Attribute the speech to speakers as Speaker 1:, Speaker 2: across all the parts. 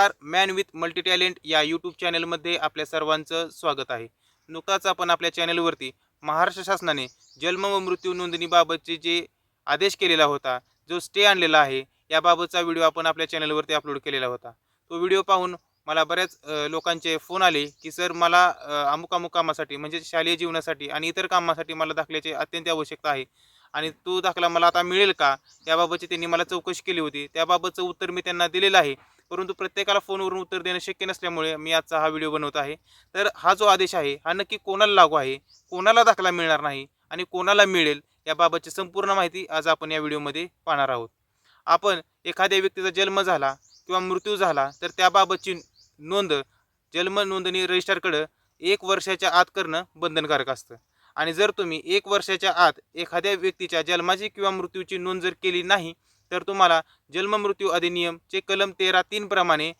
Speaker 1: नमस्कार man with multi talent या YouTube चॅनलमध्ये आपल्या सर्वांचं स्वागत आहे. नुकताच आपण आपल्या चॅनलवरती महाराष्ट्र शासनाने जन्म व मृत्यू नोंदणीबाबतचे जे आदेश केलेला होता जो स्टे आणलेला आहे याबाबतचा व्हिडिओ आपण आपल्या चॅनलवरती अपलोड केलेला होता. तो व्हिडिओ पाहून मला बऱ्याच लोकांचे फोन आले की सर मला अमुक अमुक कामासाठी म्हणजे शालेय जीवनासाठी आणि इतर कामासाठी मला दाखल्याची अत्यंत आवश्यकता आहे आणि तो दाखला मला आता मिळेल का? याबाबतची त्यांनी मला चौकशी केली होती. त्याबाबतचं उत्तर मी त्यांना दिलेलं आहे. परंतु प्रत्येकाला फोनवरून उत्तर देणं शक्य नसल्यामुळे मी आजचा हा व्हिडिओ बनवत आहे. तर हा जो आदेश आहे हा नक्की कोणाला लागू आहे कोणाला दाखला मिळणार नाही आणि कोणाला मिळेल याबाबतची संपूर्ण माहिती आज आपण या व्हिडिओमध्ये पाहणार आहोत. आपण एखाद्या व्यक्तीचा जन्म झाला किंवा मृत्यू झाला तर त्याबाबतची नोंद जन्म नोंदणी रजिस्टरकडं एक वर्षाच्या आत करणं बंधनकारक असतं. आणि जर तुम्ही एक वर्षाच्या आत एखाद्या व्यक्तीच्या जन्माची किंवा मृत्यूची नोंद जर केली नाही तर तुम्हाला जन्म मृत्यू अधिनियमचे कलम तेरा तीन प्रमाणे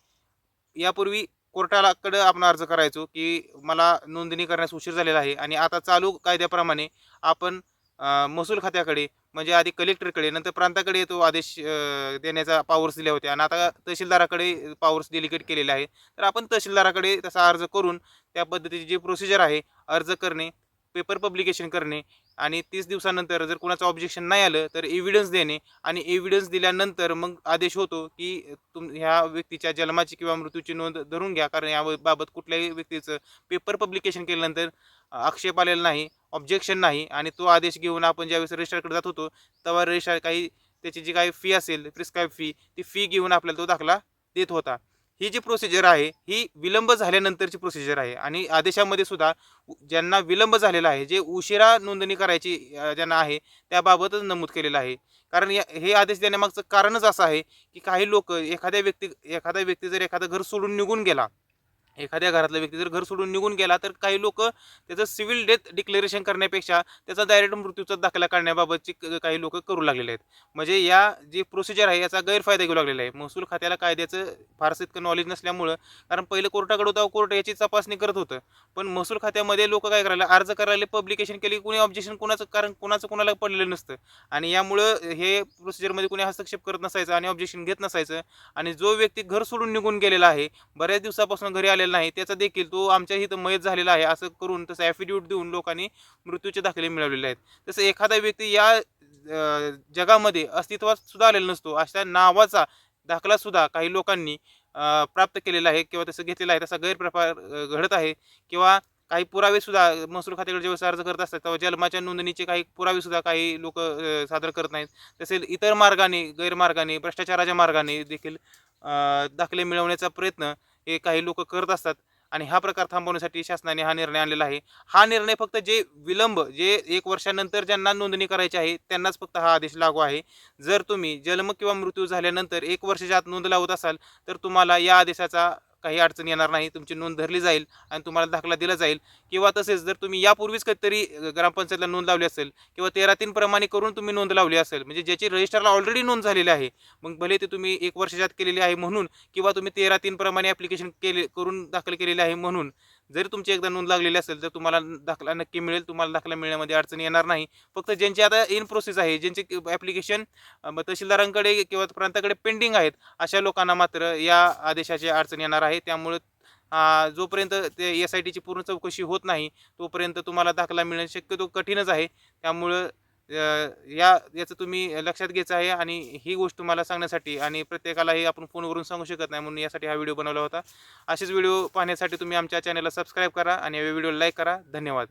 Speaker 1: यापूर्वी कोर्टालाकडं आपण अर्ज करायचो की मला नोंदणी करण्यास उशीर झालेला आहे आणि आता चालू कायद्याप्रमाणे आपण महसूल खात्याकडे म्हणजे आधी कलेक्टरकडे नंतर प्रांताकडे तो आदेश देण्याचा पावर्स दिले होते आणि आता तहसीलदाराकडे पावर्स डेलिकेट केलेले आहे तर आपण तहसीलदाराकडे तसा अर्ज करून त्या पद्धतीची जी प्रोसिजर आहे अर्ज करणे पेपर पब्लिकेशन करणे आणि तीस दिवसानंतर जर कुणाचं ऑब्जेक्शन नाही आलं तर एव्हिडन्स देणे आणि एव्हिडन्स दिल्यानंतर मग आदेश होतो की तुम ह्या व्यक्तीच्या जन्माची किंवा मृत्यूची नोंद धरून घ्या. कारण याबाबत कुठल्याही व्यक्तीचं पेपर पब्लिकेशन केल्यानंतर आक्षेप आलेला नाही ऑब्जेक्शन नाही आणि तो आदेश घेऊन आपण ज्यावेळेस रजिस्ट्रारकडे जात होतो तेव्हा रजिस्ट्रार काही त्याची जी काही फी असेल प्रिस्क्राईब फी ती फी घेऊन आपल्याला तो दाखला देत होता. ही जी प्रोसिजर आहे ही विलंब झाल्यानंतरची प्रोसिजर आहे. आणि आदेशामध्ये सुद्धा ज्यांना विलंब झालेला आहे जे उशिरा नोंदणी करायची ज्यांना आहे त्याबाबतच नमूद केलेलं आहे. कारण या हे आदेश देण्यामागचं कारणच असं आहे की काही लोक एखाद्या व्यक्ती एखादा व्यक्ती जर एखादं घर सोडून निघून गेला एखाद्या घरातला व्यक्ती जर घर सोडून निघून गेला तर काही लोक त्याचं सिव्हिल डेथ डिक्लेरेशन करण्यापेक्षा त्याचा डायरेक्ट मृत्यूचा दाखला काढण्याबाबतची काही लोक करू लागलेले आहेत. म्हणजे या जी प्रोसिजर आहे याचा गैरफायदा घेऊ लागलेला आहे. महसूल खात्याला कायद्याचं फारसं इतकं नॉलेज नसल्यामुळं कारण पहिलं कोर्टाकडे होता कोर्ट याची तपासणी करत होतं. पण महसूल खात्यामध्ये लोक काय करायला अर्ज करायला पब्लिकेशन केली कुणी ऑब्जेक्शन कुणाचं कारण कुणाचं कुणाला पडलेलं नसतं. आणि यामुळं हे प्रोसिजरमध्ये कुणी हस्तक्षेप करत नसायचं आणि ऑब्जेक्शन घेत नसायचं. आणि जो व्यक्ती घर सोडून निघून गेलेला आहे बऱ्याच दिवसापासून घरी आलेला नाही त्याचा देखील तो आमच्या इथं मयत झालेला आहे असं करून तसं ॲफिडेविट देऊन लोकांनी मृत्यूचे दाखले मिळवलेले आहेत. तसं एखादा व्यक्ती या जगामध्ये अस्तित्वात सुद्धा आलेला नसतो अशा नावाचा दाखला सुद्धा काही लोकांनी प्राप्त केलेला आहे किंवा तसं घेतलेला आहे तसा गैरप्रकार घडत आहे किंवा काही पुरावे सुद्धा महसूल खात्याकडे जेव्हा अर्ज करत असतात तेव्हा जन्माच्या नोंदणीचे काही पुरावे सुद्धा काही लोक सादर करत नाहीत. तसेच इतर मार्गाने गैरमार्गाने भ्रष्टाचाराच्या मार्गाने देखील दाखले मिळवण्याचा प्रयत्न हे काही लोक करत असतात आणि हा प्रकार थांबवण्यासाठी शासनाने हा निर्णय आणलेला आहे. हा निर्णय फक्त जे विलंब जे एक वर्षानंतर ज्यांना नोंदणी करायची आहे त्यांनाच फक्त हा आदेश लागू आहे. जर तुम्ही जन्म किंवा मृत्यू झाल्यानंतर एक वर्षाच्या आत नोंद लावत असाल तर तुम्हाला या आदेशाचा काही अडचण येणार नाही तुमची नोंद धरली जाईल आणि तुम्हाला दाखला दिला जाईल. किंवा तसेच जर तुम्ही यापूर्वीच कधीतरी ग्रामपंचायतला नोंद लावली असेल किंवा तेरा तीन प्रमाणे करून तुम्ही नोंद लावली असेल म्हणजे ज्याची रजिस्टरला ऑलरेडी नोंद झालेली आहे मग भले ते तुम्ही एक वर्षाच्या आत केलेली आहे म्हणून किंवा तुम्ही तेरा तीन प्रमाणे ॲप्लिकेशन केले करून दाखल केलेले आहे म्हणून जरी तुमची एकदा नोंद लागलेली असेल तर तुम्हाला दाखला नक्की मिळेल. तुम्हाला दाखला मिळण्यामध्ये अडचण येणार नाही. फक्त ज्यांची आता इन प्रोसेस आहे ज्यांचे ॲप्लिकेशन तहसीलदारांकडे किंवा प्रांताकडे पेंडिंग आहेत अशा लोकांना मात्र या आदेशाची अडचण येणार आहे. त्यामुळे जोपर्यंत ते एस आय टीची पूर्ण चौकशी होत नाही तोपर्यंत तुम्हाला दाखला मिळणं शक्यतो कठीणच आहे. त्यामुळं या याचं तुम्ही लक्षात घ्यायचं आहे आणि ही गोष्ट तुम्हाला सांगण्यासाठी आणि प्रत्येकाला हे आपण फोनवरून सांगू शकत नाही म्हणून यासाठी हा व्हिडिओ बनवला होता. असेच व्हिडिओ पाहण्यासाठी तुम्ही आमच्या चॅनलला सबस्क्राईब करा आणि या व्हिडिओला लाईक करा. धन्यवाद.